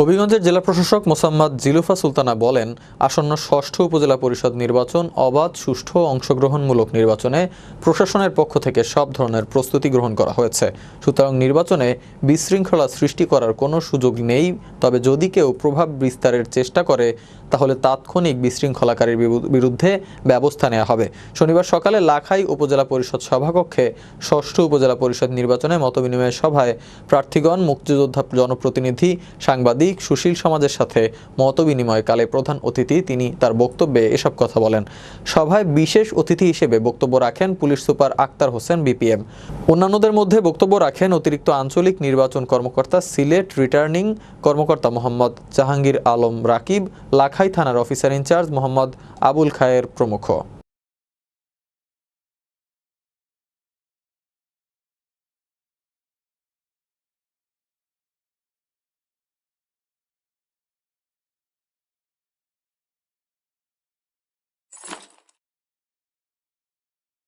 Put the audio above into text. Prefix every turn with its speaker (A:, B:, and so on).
A: হবিগঞ্জের জেলা প্রশাসক মোসাম্মদ জিলুফা সুলতানা বলেন, আসন্ন ষষ্ঠ উপজেলা পরিষদ নির্বাচন অবাধ, সুষ্ঠু, অংশগ্রহণমূলক নির্বাচনে প্রশাসনের পক্ষ থেকে সব ধরনের প্রস্তুতি গ্রহণ করা হয়েছে। সুতরাং নির্বাচনে বিশৃঙ্খলা সৃষ্টি করার কোনো সুযোগ নেই, তবে যদি কেউ প্রভাব বিস্তারের চেষ্টা করে, তাহলে তাৎক্ষণিক বিশৃঙ্খলাকারীর বিরু- বিরুদ্ধে ব্যবস্থা নেওয়া হবে। শনিবার সকালে লাখাই উপজেলা পরিষদ সভাকক্ষে ষষ্ঠ উপজেলা পরিষদ নির্বাচনে মতবিনিময় সভায় প্রার্থীগণ, মুক্তিযোদ্ধা, জনপ্রতিনিধি, সাংবাদিক সুশীল সমাজের সাথে মতবিনিময়কালে প্রধান অতিথি তিনি তার বক্তব্যে এসব কথা বলেন। সভায় বিশেষ অতিথি হিসেবে বক্তব্য রাখেন police super Akhtar Hossain BPM. অন্যান্যদের মধ্যে বক্তব্য রাখেন অতিরিক্ত আঞ্চলিক নির্বাচন কর্মকর্তা, সিলেট রিটার্নিং কর্মকর্তা মোহাম্মদ জাহাঙ্গীর আলম রাকিব, লাখাই থানার officer in charge Mohammad Abul Khayer প্রমুখ।